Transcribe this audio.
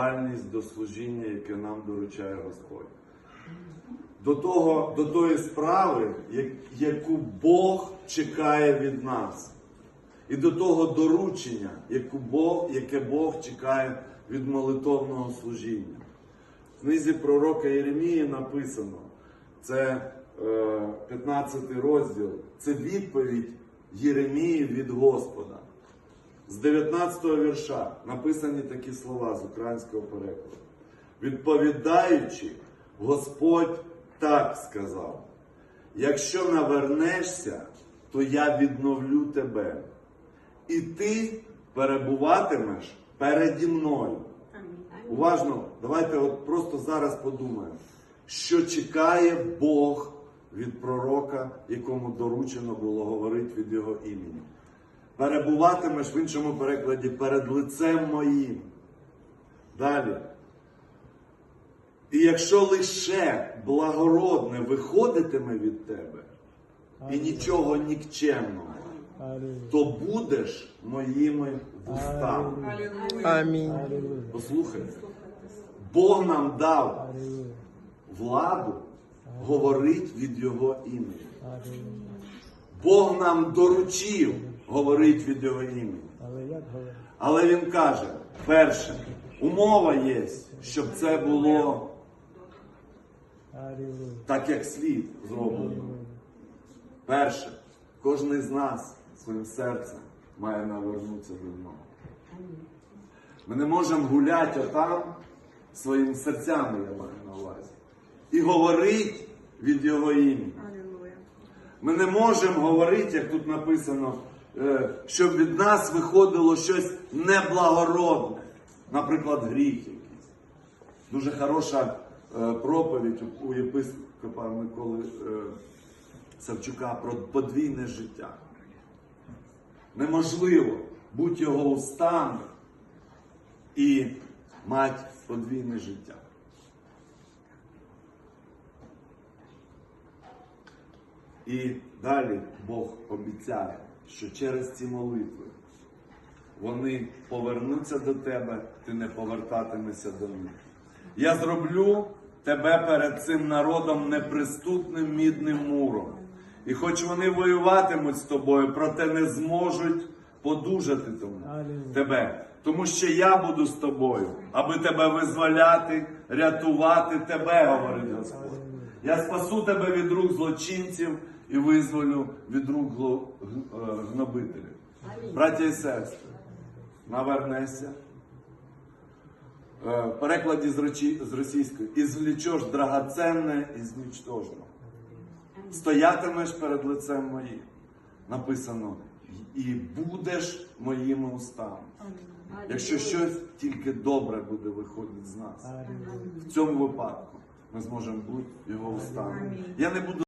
відповідальність до служіння, яке нам доручає Господь. До, того, до тої справи, яку Бог чекає від нас. І до того доручення, яку Бог, яке Бог чекає від молитовного служіння. В книзі пророка Єремії написано, це е, 15 розділ, це відповідь Єремії від Господа. З 19 вірша написані такі слова з українського перекладу. Відповідаючи, Господь так сказав: якщо навернешся, то я відновлю тебе, і ти перебуватимеш переді мною. Уважно, давайте от просто зараз подумаємо, що чекає Бог від пророка, якому доручено було говорити від його імені. Перебуватимеш в іншому перекладі перед лицем моїм. Далі. І якщо лише благородне виходитиме від тебе, і нічого нікчемного, то будеш моїми вустами. Амінь. Послухайте, Бог нам дав владу говорити від Його імені. Бог нам доручив говорити від Його імені. Але говорить? Він каже: перше, умова є, щоб це було так, як слід зроблено. Перше, кожен з нас своїм серцем має навернутися до нього. Ми не можемо гуляти отам своїми серцями, я маю на увазі, і говорити від Його імені. Ми не можемо говорити, як тут написано, щоб від нас виходило щось неблагородне, наприклад, гріх якийсь. Дуже хороша е, проповідь у- у єпископа Миколи е, Савчука про подвійне життя. Неможливо бути його устами і мати подвійне життя. І далі Бог обіцяє, що через ці молитви вони повернуться до тебе, ти не повертатимешся до них. Я зроблю тебе перед цим народом неприступним мідним муром. І хоч вони воюватимуть з тобою, проте не зможуть подужати тому тебе. Тому що я буду з тобою, аби тебе визволяти, рятувати тебе, говорить Господь. Я спасу тебе від рук злочинців і визволю від рук е, гнобителів. Браття і сестри, навернешся. Е, В перекладі з російської і драгоценне і знічтожно. Стоятимеш перед лицем моїм. Написано, і будеш моїми устами. Якщо щось тільки добре буде виходити з нас, в цьому випадку ми зможемо бути його устами. Я не буду